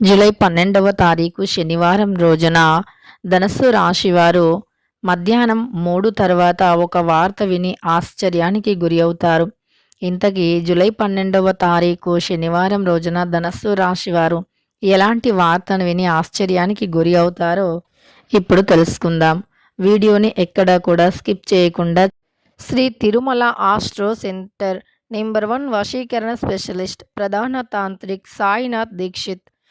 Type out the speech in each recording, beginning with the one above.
July పన్నెండవ తారీఖు శనివారం రోజున ధనస్సు రాశివారు మధ్యాహ్నం మూడు తర్వాత ఒక వార్త విని ఆశ్చర్యానికి గురి అవుతారు ఇంతకీ జూలై పన్నెండవ తారీఖు శనివారం రోజున ధనస్సు రాశివారు ఎలాంటి వార్తను విని ఆశ్చర్యానికి గురి అవుతారో ఇప్పుడు తెలుసుకుందాం. వీడియోని ఎక్కడా కూడా స్కిప్ చేయకుండా Shri Tirumala astro centre number one వశీకరణ స్పెషలిస్ట్ ప్రధాన తాంత్రిక్ సాయినాథ్ దీక్షిత్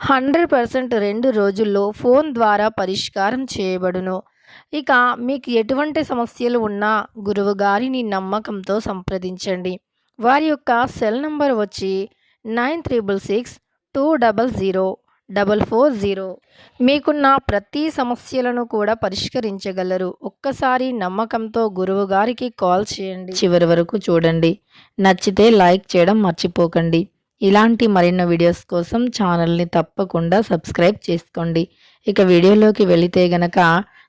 హండ్రెడ్ పర్సెంట్ రెండు రోజుల్లో ఫోన్ ద్వారా పరిష్కారం చేయబడును. ఇక మీకు ఎటువంటి సమస్యలు ఉన్నా గురువు గారిని నమ్మకంతో సంప్రదించండి. వారి యొక్క సెల్ నంబర్ వచ్చి nine triple six two double zero double four zero. మీకున్న ప్రతి సమస్యలను కూడా పరిష్కరించగలరు. ఒక్కసారి నమ్మకంతో గురువు గారికి కాల్ చేయండి. చివరి వరకు చూడండి. నచ్చితే లైక్ చేయడం మర్చిపోకండి. ఇలాంటి మరిన్ని వీడియోస్ కోసం ఛానల్ని తప్పకుండా సబ్స్క్రైబ్ చేసుకోండి. ఇక వీడియోలోకి వెళితే గనక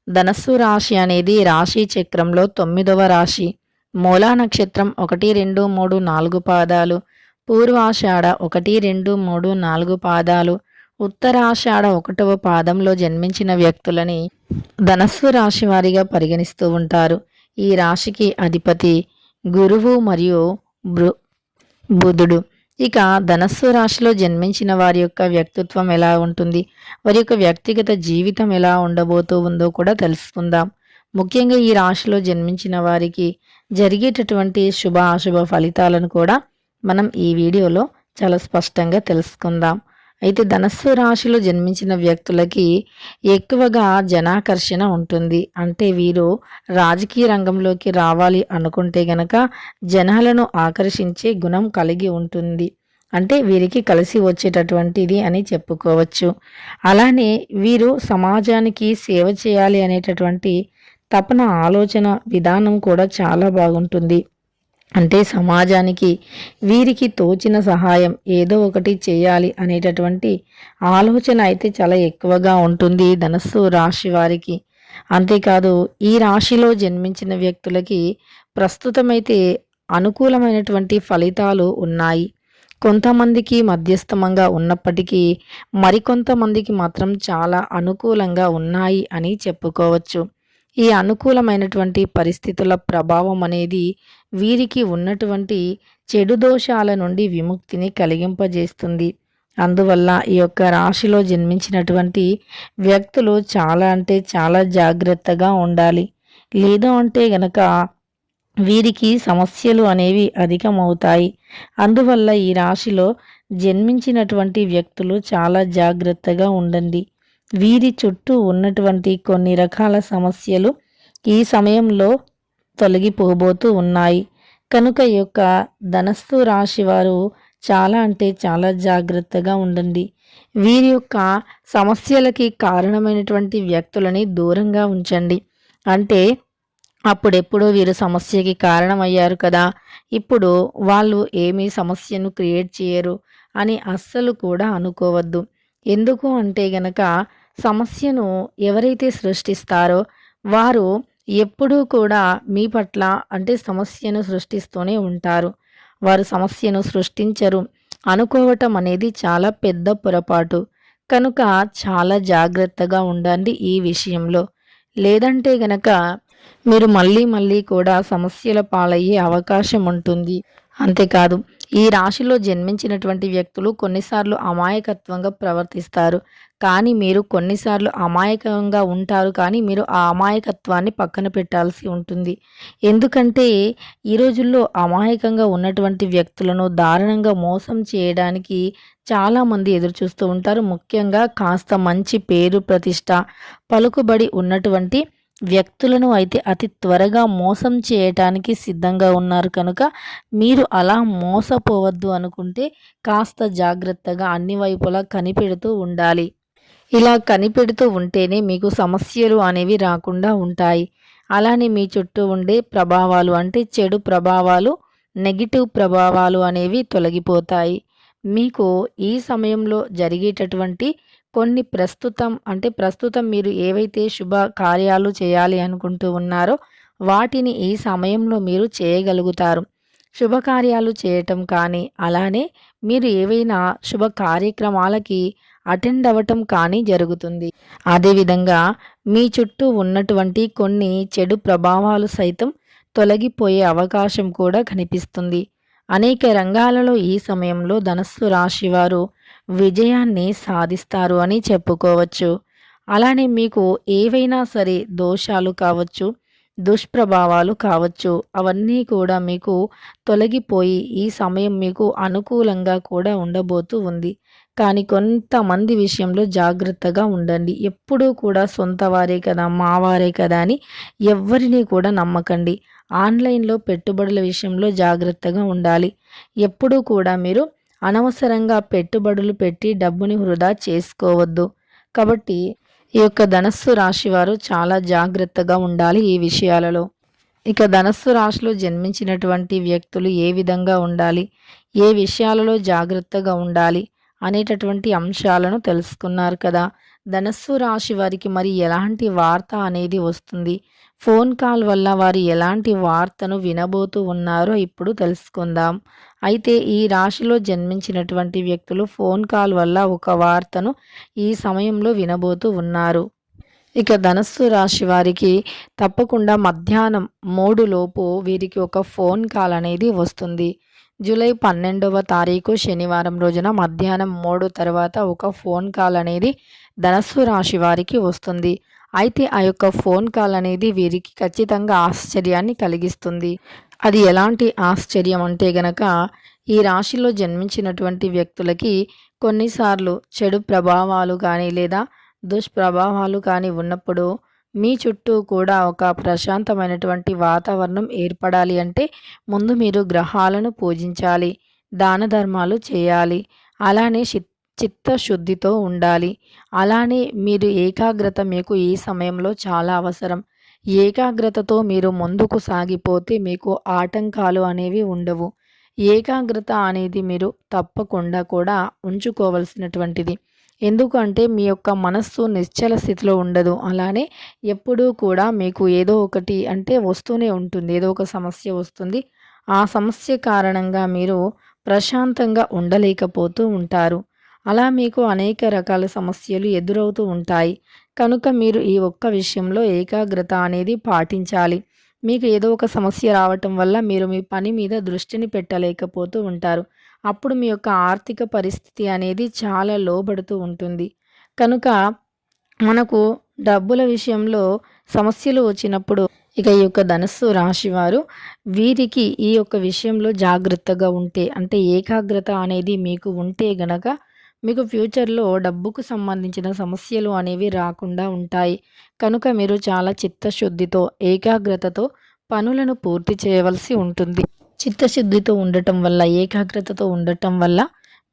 ధనస్సు రాశి అనేది రాశి చక్రంలో తొమ్మిదవ రాశి. మూలా నక్షత్రం ఒకటి రెండు మూడు నాలుగు పాదాలు. పూర్వాషాఢ ఒకటి రెండు మూడు నాలుగు పాదాలు. ఉత్తరాషాఢ ఒకటవ పాదంలో జన్మించిన వ్యక్తులని ధనస్సు రాశి వారిగా పరిగణిస్తూ ఉంటారు. ఈ రాశికి అధిపతి గురువు మరియు బృ బుధుడు. ఇక ధనస్సు రాశిలో జన్మించిన వారి యొక్క వ్యక్తిత్వం ఎలా ఉంటుంది? వారి యొక్క వ్యక్తిగత జీవితం ఎలా ఉండబోతూ ఉందో కూడా తెలుసుకుందాం. ముఖ్యంగా ఈ రాశిలో జన్మించిన వారికి జరిగేటటువంటి శుభ అశుభ ఫలితాలను కూడా మనం ఈ వీడియోలో చాలా స్పష్టంగా తెలుసుకుందాం. అయితే ధనస్సు రాశిలో జన్మించిన వ్యక్తులకి ఎక్కువగా జనాకర్షణ ఉంటుంది. అంటే వీరు రాజకీయ రంగంలోకి రావాలి అనుకుంటే గనక జనాలను ఆకర్షించే గుణం కలిగి ఉంటుంది. అంటే వీరికి కలిసి వచ్చేటటువంటిది అని చెప్పుకోవచ్చు. అలానే వీరు సమాజానికి సేవ చేయాలి అనేటటువంటి తపన ఆలోచన విధానం కూడా చాలా బాగుంటుంది. అంటే సమాజానికి వీరికి తోచిన సహాయం ఏదో ఒకటి చేయాలి అనేటటువంటి ఆలోచన అయితే చాలా ఎక్కువగా ఉంటుంది ధనస్సు రాశి వారికి. అంతేకాదు ఈ రాశిలో జన్మించిన వ్యక్తులకి ప్రస్తుతమైతే అనుకూలమైనటువంటి ఫలితాలు ఉన్నాయి. కొంతమందికి మధ్యస్థమంగా ఉన్నప్పటికీ మరికొంతమందికి మాత్రం చాలా అనుకూలంగా ఉన్నాయి అని చెప్పుకోవచ్చు. ఈ అనుకూలమైనటువంటి పరిస్థితుల ప్రభావం అనేది వీరికి ఉన్నటువంటి చెడు దోషాల నుండి విముక్తిని కలిగింపజేస్తుంది. అందువల్ల ఈ యొక్క రాశిలో జన్మించినటువంటి వ్యక్తులు చాలా అంటే చాలా జాగ్రత్తగా ఉండాలి. లేదు అంటే గనక వీరికి సమస్యలు అనేవి అధికమవుతాయి. అందువల్ల ఈ రాశిలో జన్మించినటువంటి వ్యక్తులు చాలా జాగ్రత్తగా ఉండండి. వీరి చుట్టూ ఉన్నటువంటి కొన్ని రకాల సమస్యలు ఈ సమయంలో తొలగిపోబోతూ ఉన్నాయి. కనుక యొక్క ధనస్సు రాశి వారు చాలా అంటే చాలా జాగ్రత్తగా ఉండండి. వీరి యొక్క సమస్యలకి కారణమైనటువంటి వ్యక్తులని దూరంగా ఉంచండి. అంటే అప్పుడెప్పుడో వీరు సమస్యకి కారణమయ్యారు కదా ఇప్పుడు వాళ్ళు ఏమీ సమస్యను క్రియేట్ చేయరు అని అస్సలు కూడా అనుకోవద్దు. ఎందుకు అంటే గనక సమస్యను ఎవరైతే సృష్టిస్తారో వారు ఎప్పుడూ కూడా మీ పట్ల అంటే సమస్యను సృష్టిస్తూనే ఉంటారు. వారు సమస్యను సృష్టించరు. అనుకోవటం అనేది చాలా పెద్ద పొరపాటు. కనుక చాలా జాగ్రత్తగా ఉండండి ఈ విషయంలో. లేదంటే గనక మీరు మళ్ళీ మళ్ళీ కూడా సమస్యల పాలయ్యే అవకాశం ఉంటుంది. అంతేకాదు ఈ రాశిలో జన్మించినటువంటి వ్యక్తులు కొన్నిసార్లు అమాయకత్వంగా ప్రవర్తిస్తారు. కానీ మీరు కొన్నిసార్లు అమాయకంగా ఉంటారు. కానీ మీరు ఆ అమాయకత్వాన్ని పక్కన పెట్టాల్సి ఉంటుంది. ఎందుకంటే ఈ రోజుల్లో అమాయకంగా ఉన్నటువంటి వ్యక్తులను దారుణంగా మోసం చేయడానికి చాలామంది ఎదురు చూస్తూ ఉంటారు. ముఖ్యంగా కాస్త మంచి పేరు ప్రతిష్ట పలుకుబడి ఉన్నటువంటి వ్యక్తులను అయితే అతి త్వరగా మోసం చేయటానికి సిద్ధంగా ఉన్నారు కనుక మీరు అలా మోసపోవద్దు అనుకుంటే కాస్త జాగ్రత్తగా అన్ని వైపులా కనిపెడుతూ ఉండాలి. ఇలా కనిపెడుతూ ఉంటేనే మీకు సమస్యలు అనేవి రాకుండా ఉంటాయి. అలానే మీ చుట్టూ ఉండే ప్రభావాలు అంటే చెడు ప్రభావాలు నెగిటివ్ ప్రభావాలు అనేవి తొలగిపోతాయి. మీకు ఈ సమయంలో జరిగేటటువంటి కొన్ని ప్రస్తుతం అంటే ప్రస్తుతం మీరు ఏవైతే శుభ కార్యాలు చేయాలి అనుకుంటూ ఉన్నారో వాటిని ఈ సమయంలో మీరు చేయగలుగుతారు. శుభకార్యాలు చేయటం కానీ అలానే మీరు ఏవైనా శుభ కార్యక్రమాలకి అటెండ్ అవ్వటం కానీ జరుగుతుంది. అదేవిధంగా మీ చుట్టూ ఉన్నటువంటి కొన్ని చెడు ప్రభావాలు సైతం తొలగిపోయే అవకాశం కూడా కనిపిస్తుంది. అనేక రంగాలలో ఈ సమయంలో ధనస్సు రాశి వారు విజయాన్ని సాధిస్తారు అని చెప్పుకోవచ్చు. అలానే మీకు ఏవైనా సరే దోషాలు కావచ్చు దుష్ప్రభావాలు కావచ్చు అవన్నీ కూడా మీకు తొలగిపోయి ఈ సమయం మీకు అనుకూలంగా కూడా ఉండబోతూ ఉంది. కానీ కొంతమంది విషయంలో జాగ్రత్తగా ఉండండి. ఎప్పుడూ కూడా సొంత వారే కదా మావారే కదా అని ఎవరిని కూడా నమ్మకండి. ఆన్లైన్లో పెట్టుబడుల విషయంలో జాగ్రత్తగా ఉండాలి. ఎప్పుడూ కూడా మీరు అనవసరంగా పెట్టుబడులు పెట్టి డబ్బుని వృధా చేసుకోవద్దు. కాబట్టి ఈ యొక్క ధనస్సు రాశి వారు చాలా జాగ్రత్తగా ఉండాలి ఈ విషయాలలో. ఇక ధనస్సు రాశిలో జన్మించినటువంటి వ్యక్తులు ఏ విధంగా ఉండాలి? ఏ విషయాలలో జాగ్రత్తగా ఉండాలి? అనేటటువంటి అంశాలను తెలుసుకున్నారు కదా. ధనస్సు రాశి వారికి మరి ఎలాంటి వార్త అనేది వస్తుంది? ఫోన్ కాల్ వల్ల వారు ఎలాంటి వార్తను వినబోతూ ఉన్నారో ఇప్పుడు తెలుసుకుందాం. అయితే ఈ రాశిలో జన్మించినటువంటి వ్యక్తులు ఫోన్ కాల్ వల్ల ఒక వార్తను ఈ సమయంలో వినబోతూ ఉన్నారు. ఇక ధనస్సు రాశి వారికి తప్పకుండా మధ్యాహ్నం మూడు లోపు వీరికి ఒక ఫోన్ కాల్ అనేది వస్తుంది. జూలై పన్నెండవ తారీఖు శనివారం రోజున మధ్యాహ్నం మూడు తర్వాత ఒక ఫోన్ కాల్ అనేది ధనస్సు రాశి వారికి వస్తుంది. అయితే ఆ యొక్క ఫోన్ కాల్ అనేది వీరికి ఖచ్చితంగా ఆశ్చర్యాన్ని కలిగిస్తుంది. అది ఎలాంటి ఆశ్చర్యం అంటే గనక ఈ రాశిలో జన్మించినటువంటి వ్యక్తులకి కొన్నిసార్లు చెడు ప్రభావాలు కానీ లేదా దుష్ప్రభావాలు కానీ ఉన్నప్పుడు మీ చుట్టూ కూడా ఒక ప్రశాంతమైనటువంటి వాతావరణం ఏర్పడాలి అంటే ముందు మీరు గ్రహాలను పూజించాలి దాన ధర్మాలు చేయాలి. అలానే చిత్తశుద్ధితో ఉండాలి. అలానే మీరు ఏకాగ్రత మీకు ఈ సమయంలో చాలా అవసరం. ఏకాగ్రతతో మీరు ముందుకు సాగిపోతే మీకు ఆటంకాలు అనేవి ఉండవు. ఏకాగ్రత అనేది మీరు తప్పకుండా కూడా ఉంచుకోవలసినటువంటిది. ఎందుకంటే మీ యొక్క మనస్సు నిశ్చల స్థితిలో ఉండదు. అలానే ఎప్పుడూ కూడా మీకు ఏదో ఒకటి అంటే వస్తూనే ఉంటుంది. ఏదో ఒక సమస్య వస్తుంది. ఆ సమస్య కారణంగా మీరు ప్రశాంతంగా ఉండలేకపోతూ ఉంటారు. అలా మీకు అనేక రకాల సమస్యలు ఎదురవుతూ ఉంటాయి. కనుక మీరు ఈ ఒక్క విషయంలో ఏకాగ్రత అనేది పాటించాలి. మీకు ఏదో ఒక సమస్య రావటం వల్ల మీరు మీ పని మీద దృష్టిని పెట్టలేకపోతూ ఉంటారు. అప్పుడు మీ యొక్క ఆర్థిక పరిస్థితి అనేది చాలా లోబడుతూ ఉంటుంది. కనుక మనకు డబ్బుల విషయంలో సమస్యలు వచ్చినప్పుడు ఇక ఈ యొక్క ధనస్సు రాశివారు వీరికి ఈ యొక్క విషయంలో జాగ్రత్తగా ఉంటే అంటే ఏకాగ్రత అనేది మీకు ఉంటే గనక మీకు ఫ్యూచర్లో డబ్బుకు సంబంధించిన సమస్యలు అనేవి రాకుండా ఉంటాయి. కనుక మీరు చాలా చిత్తశుద్ధితో ఏకాగ్రతతో పనులను పూర్తి చేయవలసి ఉంటుంది. చిత్తశుద్ధితో ఉండటం వల్ల ఏకాగ్రతతో ఉండటం వల్ల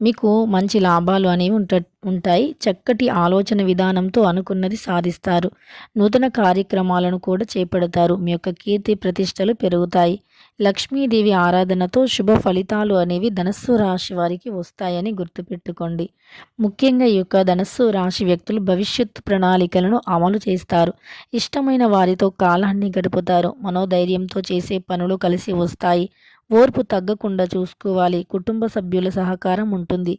మీకు మంచి లాభాలు అనేవి ఉంట ఉంటాయి. చక్కటి ఆలోచన విధానంతో అనుకున్నది సాధిస్తారు. నూతన కార్యక్రమాలను కూడా చేపడతారు. మీ యొక్క కీర్తి ప్రతిష్టలు పెరుగుతాయి. లక్ష్మీదేవి ఆరాధనతో శుభ ఫలితాలు అనేవి ధనస్సు రాశి వారికి వస్తాయని గుర్తుపెట్టుకోండి. ముఖ్యంగా ఈ యొక్క ధనస్సు రాశి వ్యక్తులు భవిష్యత్తు ప్రణాళికలను అమలు చేస్తారు. ఇష్టమైన వారితో కాలాన్ని గడుపుతారు. మనోధైర్యంతో చేసే పనులు కలిసి వస్తాయి. ఓర్పు తగ్గకుండా చూసుకోవాలి. కుటుంబ సభ్యుల సహకారం ఉంటుంది.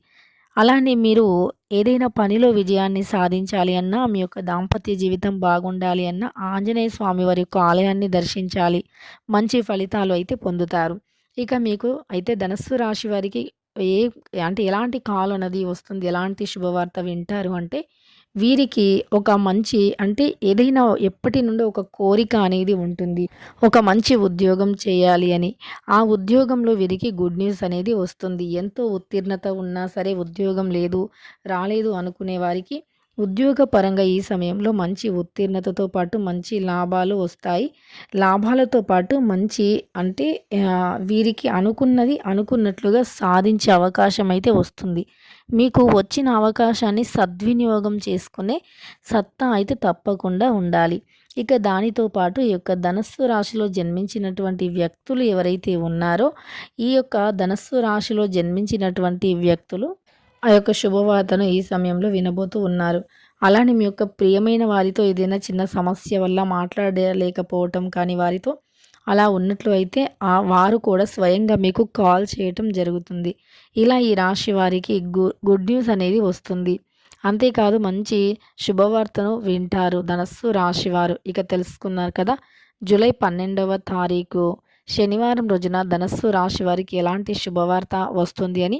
అలానే మీరు ఏదైనా పనిలో విజయాన్ని సాధించాలి అన్నా మీ యొక్క దాంపత్య జీవితం బాగుండాలి అన్నా ఆంజనేయ స్వామి వారి యొక్క ఆలయాన్ని దర్శించాలి. మంచి ఫలితాలు అయితే పొందుతారు. ఇక మీకు అయితే ధనస్సు రాశి వారికి ఏ అంటే ఎలాంటి కాల్ అనేది వస్తుంది? ఎలాంటి శుభవార్త వింటారు అంటే వీరికి ఒక మంచి అంటే ఏదైనా ఎప్పటి నుండో ఒక కోరిక అనేది ఉంటుంది. ఒక మంచి ఉద్యోగం చేయాలి అని. ఆ ఉద్యోగంలో వీరికి గుడ్ న్యూస్ అనేది వస్తుంది. ఎంతో ఉత్తీర్ణత ఉన్నా సరే ఉద్యోగం లేదు రాలేదు అనుకునే వారికి ఉద్యోగపరంగా ఈ సమయంలో మంచి ఉత్తీర్ణతతో పాటు మంచి లాభాలు వస్తాయి. లాభాలతో పాటు మంచి అంటే వీరికి అనుకున్నది అనుకున్నట్లుగా సాధించే అవకాశం అయితే వస్తుంది. మీకు వచ్చిన అవకాశాన్ని సద్వినియోగం చేసుకునే సత్తా అయితే తప్పకుండా ఉండాలి. ఇక దానితో పాటు ఈ యొక్క ధనస్సు రాశిలో జన్మించినటువంటి వ్యక్తులు ఎవరైతే ఉన్నారో ఈ యొక్క ధనస్సు రాశిలో జన్మించినటువంటి వ్యక్తులు ఆ యొక్క శుభవార్తను ఈ సమయంలో వినబోతూ ఉన్నారు. అలానే మీ యొక్క ప్రియమైన వారితో ఏదైనా చిన్న సమస్య వల్ల మాట్లాడలేకపోవటం కానీ వారితో అలా ఉన్నట్లు అయితే ఆ వారు కూడా స్వయంగా మీకు కాల్ చేయటం జరుగుతుంది. ఇలా ఈ రాశి వారికి గుడ్ న్యూస్ అనేది వస్తుంది. అంతేకాదు మంచి శుభవార్తను వింటారు ధనస్సు రాశివారు ఇక తెలుసుకున్నారు కదా జూలై పన్నెండవ తారీఖు శనివారం రోజున ధనస్సు రాశి వారికి ఎలాంటి శుభవార్త వస్తుంది అని